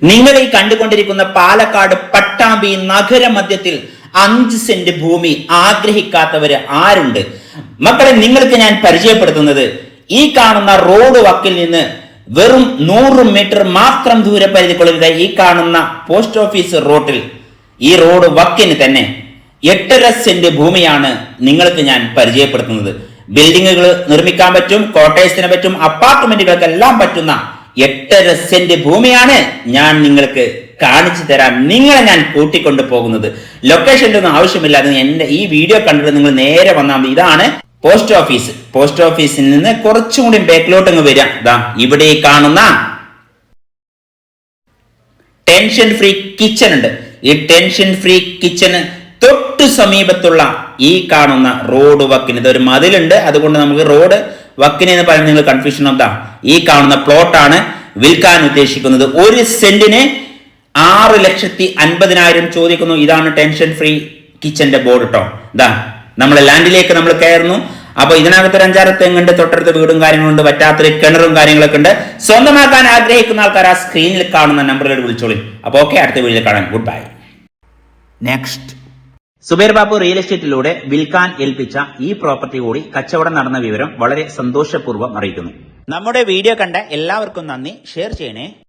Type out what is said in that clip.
നിങ്ങൾ ഈ കണ്ടുകൊണ്ടിരിക്കുന്ന പാലക്കാട് പട്ടാമ്പി നഗരമധ്യത്തിൽ അഞ്ച് സെന്റ് ഭൂമി ആഗ്രഹിക്കാത്തവര് ആരുണ്ട്? മക്കളെ നിങ്ങൾക്ക് ഞാൻ പരിചയപ്പെടുത്തുന്നത് ഈ കാണുന്ന റോഡ് വക്കിൽ നിന്ന് വെറും നൂറ് മീറ്റർ മാത്രം ദൂരപരിധിക്കുള്ളിൽ ദേ ഈ കാണുന്ന പോസ്റ്റ് ഓഫീസ് റോഡിൽ ഈ റോഡ് വക്കിന് തന്നെ എട്ടര സെന്റ് ഭൂമിയാണ് നിങ്ങൾക്ക് ഞാൻ പരിചയപ്പെടുത്തുന്നത്. ബിൽഡിങ്ങുകൾ നിർമ്മിക്കാൻ പറ്റും കോട്ടേഴ്സിനെ പറ്റും അപ്പാർട്ട്മെന്റുകൾക്കെല്ലാം പറ്റുന്ന എട്ടര സെന്റ് ഭൂമിയാണ് ഞാൻ നിങ്ങൾക്ക് കാണിച്ചു തരാം. നിങ്ങളെ ഞാൻ കൂട്ടിക്കൊണ്ടു പോകുന്നത്. ലൊക്കേഷന്റെ ഒന്നും ആവശ്യമില്ലാതെ എന്റെ ഈ വീഡിയോ കണ്ടിട്ട് നിങ്ങൾ നേരെ വന്നാൽ മതി. ഇതാണ് പോസ്റ്റ് ഓഫീസ് പോസ്റ്റ് ഓഫീസിൽ നിന്ന് കുറച്ചും കൂടി ബാക്കിലോട്ട് അങ്ങ് വരാം. ഇതാ ഇവിടെ കാണുന്ന ടെൻഷൻ ഫ്രീ കിച്ചൺ ഉണ്ട്. ഈ ടെൻഷൻ ഫ്രീ കിച്ചന് തൊട്ട് സമീപത്തുള്ള ഈ കാണുന്ന റോഡ് വക്കിന് ഇതൊരു മതിലുണ്ട്. അതുകൊണ്ട് നമുക്ക് റോഡ് വക്കിന് എന്ന് പറയുന്നത് നിങ്ങൾ കൺഫ്യൂഷൻ എന്താ ഈ കാണുന്ന പ്ലോട്ടാണ് വിൽക്കാൻ ഉദ്ദേശിക്കുന്നത്. ഒരു സെന്റിന് ആറ് ലക്ഷത്തി അൻപതിനായിരം ചോദിക്കുന്നു. ഇതാണ് ടെൻഷൻ ഫ്രീ കിച്ചന്റെ ബോർഡ് കേട്ടോ ഇതാ നമ്മളെ ലാൻഡിലേക്ക് നമ്മൾ കയറുന്നു. അപ്പൊ ഇതിനകത്ത് അഞ്ചാറ് തെങ്ങുണ്ട് തൊട്ടടുത്ത് വീടും കാര്യങ്ങളുണ്ട് പറ്റാത്തൊരു കിണറും കാര്യങ്ങളൊക്കെ ഉണ്ട്. സ്വന്തമാക്കാൻ ആഗ്രഹിക്കുന്ന ആൾക്കാർ ആ സ്ക്രീനിൽ കാണുന്ന നമ്പറിലോട് വിളിച്ചോളി. അപ്പൊ ഓക്കെ അടുത്ത വീഡിയോയിൽ കാണാം. Good bye next Zubair Babu real എസ്റ്റേറ്റിലൂടെ വിൽക്കാൻ ഏൽപ്പിച്ച ഈ പ്രോപ്പർട്ടി കൂടി കച്ചവടം നടന്ന വിവരം വളരെ സന്തോഷപൂർവം അറിയിക്കുന്നു. നമ്മുടെ വീഡിയോ കണ്ട എല്ലാവർക്കും നന്ദി. ഷെയർ ചെയ്യണേ.